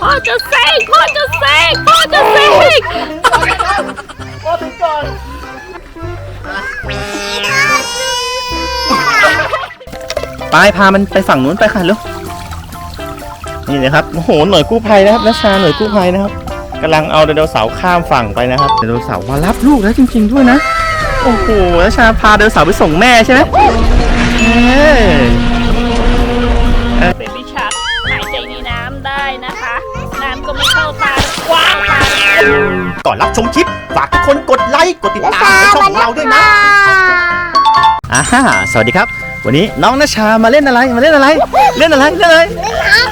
พ่อจะเสกพ่อจะเสกพ่อจะเสกพ่อถึงก่อนไปพามันไปฝั่งนู้นไปค่ะลูกนี่เลยครับโอ้โหหน่วยกู้ภัยนะครับนัชชาหน่วยกู้ภัยนะครับกำลังเอาไดโนเสาร์ข้ามฝั่งไปนะครับไดโนเสาร์มารับลูกแล้วจริง ๆด้วยนะโอ้โหนัชชาพาไดโนเสาร์ไปส่งแม่ใช่ไหมเออ ก่อนรับชมคลิป ฝากทุกคนกดไลค์ กดติดตามในช่องของเราด้วยนะอ่าฮ่าสวัสดีครับ วันนี้น้องนัชชามาเล่นอะไร มาเล่นอะไร เล่นอะไร เล่นอะไร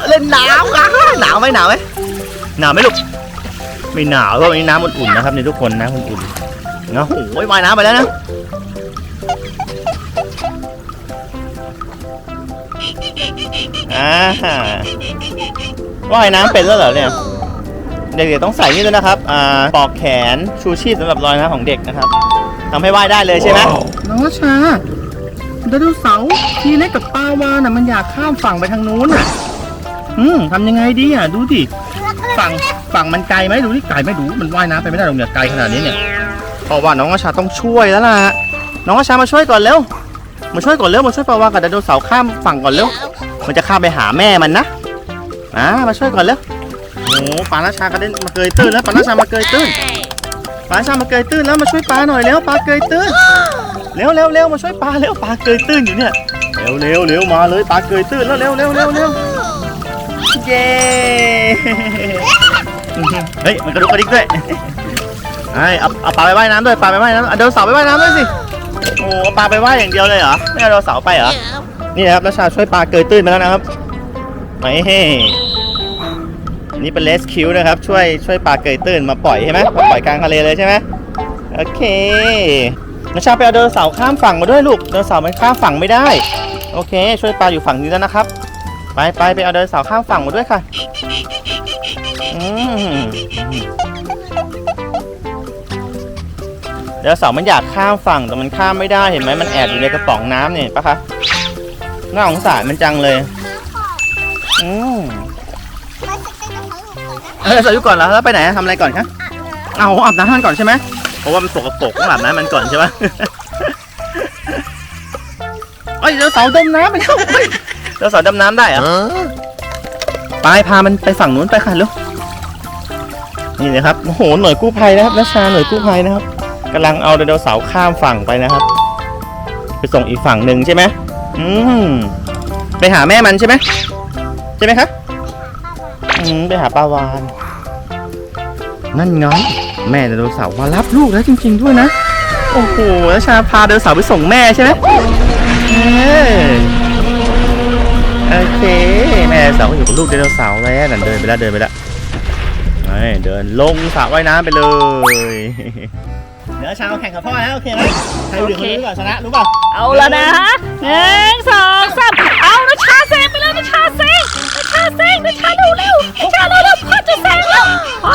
เล่นน้ำอะหนาวไหมหนาวไหมหนาวไหมลูก ไม่หนาวเพราะวันนี้น้ำอุ่นๆนะครับนี่ทุกคนน้ำอุ่นๆเนาะโอ้ยว่ายน้ำไปแล้วนะอ่าฮ่าว่ายน้ำเป็นแล้วเหรอเนี่ย เด็กๆต้องใส่นี่ด้วยนะครับอ่าปลอกแขนชูชีพสำหรับลอยน้ำของเด็กนะครับทำให้ว่ายได้เลยใช่ไหมน้องชาไดโนเสาร์ทีเล็กกับปลาวาน่ะมันอยากข้ามฝั่งไปทางนู้นอะอืมทำยังไงดีอะดูดิฝั่งฝั่งมันไกลไหมดูที่ไกลไหมดูมันว่ายน้ำไปไม่ได้หรอกเนี่ยไกลขนาดนี้เนี่ยเพราะว่าน้องอาชาต้องช่วยแล้วล่ะน้องอาชามาช่วยก่อนเร็วมาช่วยก่อนเร็วมาช่วยปลาวากับไดโนเสาร์ข้ามฝั่งก่อนเร็วมันจะข้ามไปหาแม่มันนะอ่ามาช่วยก่อนเร็วโอ้โหปลาราชากระเด็นมาเกยตื้นแล้วปลาราชามาเกยตื้นปลาราชามาเกยตื้นแล้วมาช่วยปลาหน่อยเร็วปลาเกยตื้นเร็วเร็วเร็วมาช่วยปลาเร็วปลาเกยตื้นอยู่เนี่ยเร็วเร็วเร็วมาเลยปลาเกยตื้นแล้วเร็วเร็วเร็วเร็วเย้เฮ้ยมันกระดุกกระดิกด้วยไอ้เอาเอาปลาไปว่ายน้ำด้วยปลาไปว่ายน้ำเอาเดนเสาไปว่ายน้ำด้วยสิโอ้เอาปลาไปว่ายอย่างเดียวเลยเหรอไม่เอาเดนเสาไปเหรอนี่นะครับราชาช่วยปลาเกยตื้นไปแล้วนะครับไม่เฮ้ นี่เป็นเลสคิวนะครับ ช่วยช่วยปลาเกยตื้นมาปล่อยใช่ไหมมาปล่อยกลางทะเลเลยใช่ไหมโอเคนชาไปเอาไดโนเสาข้ามฝั่งมาด้วยลูกไดโนเสาร์มันข้ามฝั่งไม่ได้ โอเค ช่วยปลาอยู่ฝั่งนี้แล้วนะครับ ไปไปไปเอาไดโนเสาข้ามฝั่งมาด้วยค่ะอืมไดโนเสามันอยากข้ามฝั่งแต่มันข้ามไม่ได้เห็นไหมมันแอบอยู่ในกระป๋องน้ำเนี่ยปะคะน่าสงสารมันจังเลย อืม เออใส่ยุก่อนแล้วแล้วไปไหนอะทำอะไรก่อนคะเอาอาบน้ำมันก่อนใช่ไหมเพราะว่ามันสกปรกต้องอาบน้ำมันก่อนใช่ไหม เอ้ยเดี๋ยวเสาดำน้ำไปแล้วเฮ้ยเดี๋ยวเสาดำน้ำได้เหรอไปพามันไปฝั่งนู้นไปค่ะลูกนี่เลยครับโอ้โหหน่วยกู้ภัยนะครับนัชชาหน่วยกู้ภัยนะครับกำลังเอาไดโนเสาร์ข้ามฝั่งไปนะครับ ไปส่งอีกฝั่งหนึ่งใช่ไหมอืมไปหาแม่มันใช่ไหมใช่ไหมครับ อืมไปหาปลาวาน นั่นไงแม่ไดโนเสาร์มารับลูกแล้วจริง ๆ ด้วยนะ โอ้โหแล้วชาพาไดโนเสาร์ไปส่งแม่ใช่ไหมเออโอเค แม่ไดโนเสาร์ก็อยู่กับลูกไดโนเสาร์แล้วนั่นเดินไปแล้วเดินไปแล้วเฮ้ยเดินลงสระว่ายน้ำไปเลย เดี๋ยวชาเอาแข่งกับพ่อนะโอเคไหมใครอยู่คนนี้ก่อนชนะรู้เปล่าเอาแล้วนะหนึ่งสองสามเอานะชาเซงไปเลยนะชาเซงนะชาเซงนะชาเร็วเร็ว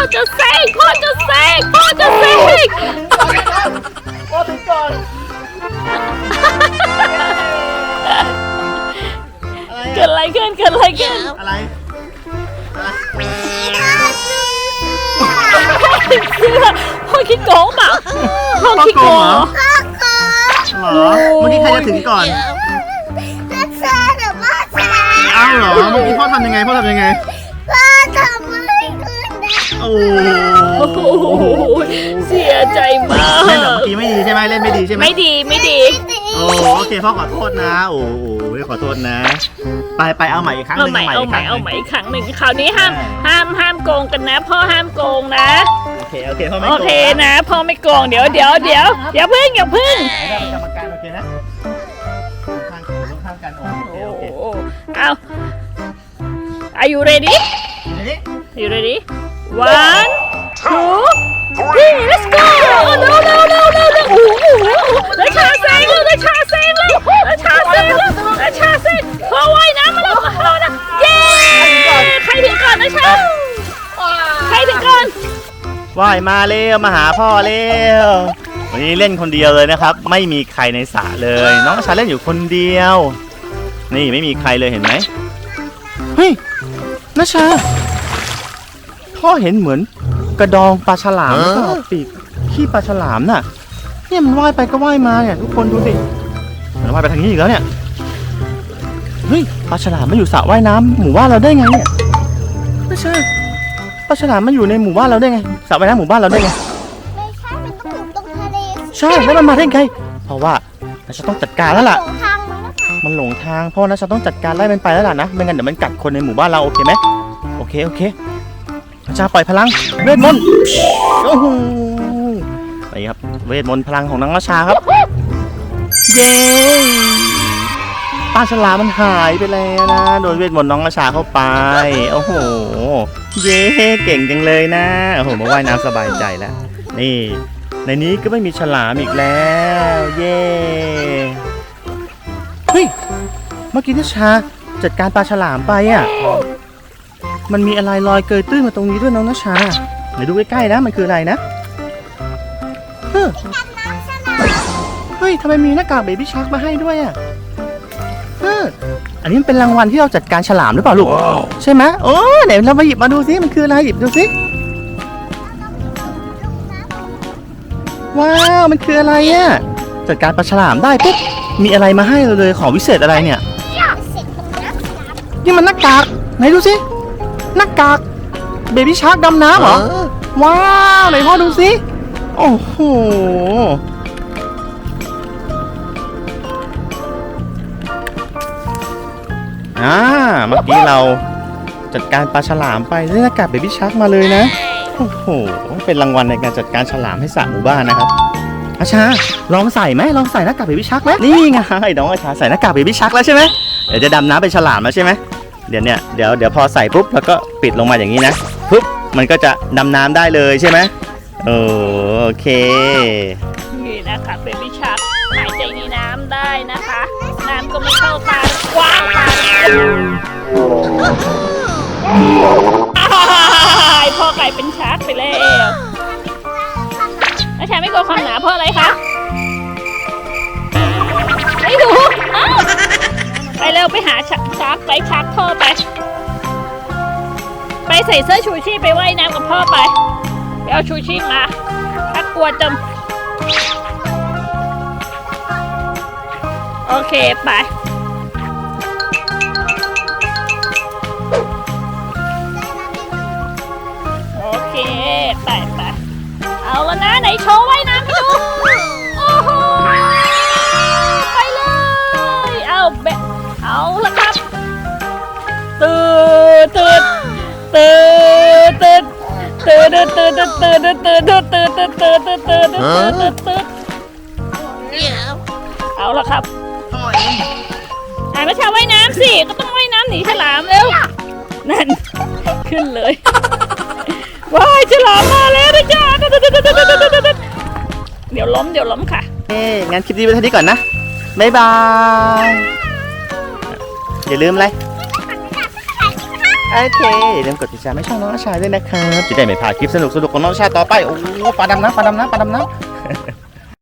อจะเซ็งพ่อจะเซ็งพ่อจะเซ็งพ่อถึงก่อนเกิดอะไรขึ้นเกิดอะไรขึ้นอะไรเสื้อพ่อคิดโกงเปล่าพ่อคิดโกงเหรอเหรอเมื่อกี้ใครจะถึงก่อนนักแสดงมาแสดงอ้าวเหรอเมื่อกี้พ่อทำยังไงพ่อทำยังไง โอ้โอ้โหเสียใจมาก เล่นแบบเมื่อกี้ไม่ดีใช่ไหมเล่นไม่ดีใช่ไหมไม่ดีไม่ดี โอ้โอเคพ่อขอโทษนะ โอ้โหขอโทษนะ ไปไปเอาใหม่อีกครั้งหเอานึ่งใหม่เอาใหม่กครั้งเอาใหม่อีกครั้งหนึ่งคราวนี้ห้ามห้ามห้ามโกงกันนะ พ่อห้ามโกงนะ โอเคโอเคพ่อไม่โอโกงเคนะ พ่อไม่โกงเดี๋ยวเดี๋ยวเดี๋ยวอย่าพึ่งอย่าพึ่งให้ได้เป็นกรรมการโอเคนะข้างกันข้างกันโอเคโอเคโอ้เอา Are you ready ทีนี้ Are you ready One two three let's go เร็วเร็วเร็วเร็วเร็วโอ้โหแล้วชาเซงแล้วแล้วชาเซงแล้วแล้วชาเซงแล้วแล้วชาเซงพอว่ายน้ำมาแล้วมาแล้วนะเย้ใครถึงก่อนนะชาใครถึงก่อนว่ายมาเร็วมาหาพ่อเร็ววันนี้เล่นคนเดียวเลยนะครับ ไม่มีใครในสระเลย น้องชาเล่นอยู่คนเดียว นี่ไม่มีใครเลยเห็นไหมเฮ้ยนาชา พ่อเห็นเหมือนกระดองปลาฉลามหรือเปล่าปีกขี้ปลาฉลามน่ะ เนี่ยมันว่ายไปก็ว่ายมาเนี่ยทุกคนดูสิมันว่ายไปทางนี้อีกแล้วเนี่ยเฮ้ยปลาฉลามมาอยู่สระว่ายน้ำหมู่บ้านเราได้ไงเนี่ยไม่ใช่ปลาฉลามมาอยู่ในหมู่บ้านเราได้ไงสระว่ายน้ำหมู่บ้านเราได้ไงไม่ใช่มันต้องอยู่ตรงทะเลใช่แล้วมันมาได้ไงเพราะว่าเราจะต้องจัดการแล้วล่ะหลงทางมั้งนะคะมันหลงทางเพราะว่าเราจะต้องจัดการไล่มันไปแล้วล่ะนะไม่งั้นเดี๋ยวมันกัดคนในหมู่บ้านเราโอเคไหมโอเคโอเค อาจาปล่อยพลังเวทมนต์โอ้โหไปครับเวทมนต์พลังของน้องราชาครับ เย้ปลาฉลามมันหายไปแล้วนะโดนเวทมนต์น้องราชาเข้าไปโอ้โห เย้เก่งจังเลยนะโอ้โหมาว่ายน้ำสบายใจแล้วนี่ ในนี้ก็ไม่มีฉลามอีกแล้ว เย้เฮ้ยเมื่อกี้นิชาจัดการปลาฉลามไปอะ มันมีอะไรลอยเกยตื้นมาตรงนี้ด้วยน้องนชาไหนดูใกล้ๆนะ มันคืออะไรนะเฮ้ยเฮ้ยทำไมมีหน้ากากเบบี้ชาร์กมาให้ด้วยอะเอออันนี้มันเป็นรางวัลที่เราจัดการฉลามหรือเปล่าลูก ใช่ไหมโอ้ไหนเรามาหยิบมาดูซิมันคืออะไรหยิบดูซิว้าวมันคืออะไรอะจัดการปลาฉลามได้ปุ๊บมีอะไรมาให้เราเลยของวิเศษอะไรเนี่ยเสร็จตรงนั้นนี่มันหน้ากากไหนดูสิ หน้ากากเบบี้ชาร์กดำน้ำเหรอ ว้าว ไหนพ่อดูสิ โอ้โห อ่า เมื่อกี้เราจัดการปลาฉลามไปได้หน้ากากเบบี้ชาร์กมาเลยนะ โอ้โห เป็นรางวัลในการจัดการฉลามให้สระหมู่บ้านนะครับ อาชา ลองใส่ไหมลองใส่หน้ากากเบบี้ชาร์กไหมนี่ไงน้องอาชาใส่หน้ากากเบบี้ชาร์กแล้วใช่ไหมเดี๋ยวจะดำน้ำเป็นฉลามแล้วใช่ไหม เดี๋ยวเนี่ยเดี๋ยวเดี๋ยวพอใส่ปุ๊บแล้วก็ปิดลงมาอย่างนี้นะปุ๊บมันก็จะดำน้ำได้เลยใช่ไหมโอเค นี่นะคะเบบี้ชาร์กหายใจในน้ำได้นะคะ น้ำก็ไม่เข้าตาว้างไปอ้า ส่เสื้อชูชีพไปว่ายน้ำกับพ่อไป ไปเอาชูชีพมา ถ้ากลัวจม โอเคไป โอเค ไปไป เอาแล้วนะ ไหนโชว์ไว้น้ำให้ดู โอ้โห ไปเลย เอาเบะเอาละครับ ตื่นตื่น ตื่นตื่นตื่นตื่นตื่นตื่นตื่นตื่นตื่นตื่นตื่นตื่นตื่นตื่นตื่นตื่นเอาละครับอ่านประชาว่ายน้ำสิ ก็ต้องว่ายน้ำหนีฉลามเร็ว นั่น ขึ้นเลยว้ายฉลามมาแล้วนะจ๊ะเดี๋ยวล้มเดี๋ยวล้มค่ะเอ้งั้นคลิปนี้ไปเท่านี้ก่อนนะ บ๊ายบาย อย่าลืมอะไร โอเคอย่าลืมกดติดตามให้ช่องน้องอาชาด้วยนะครับจะได้ไม่พลาดคลิปสนุกสนุกของน้องอาชาต่อไปโอ้ปลาดำน้ำปลาดำน้ำปลาดำน้ำ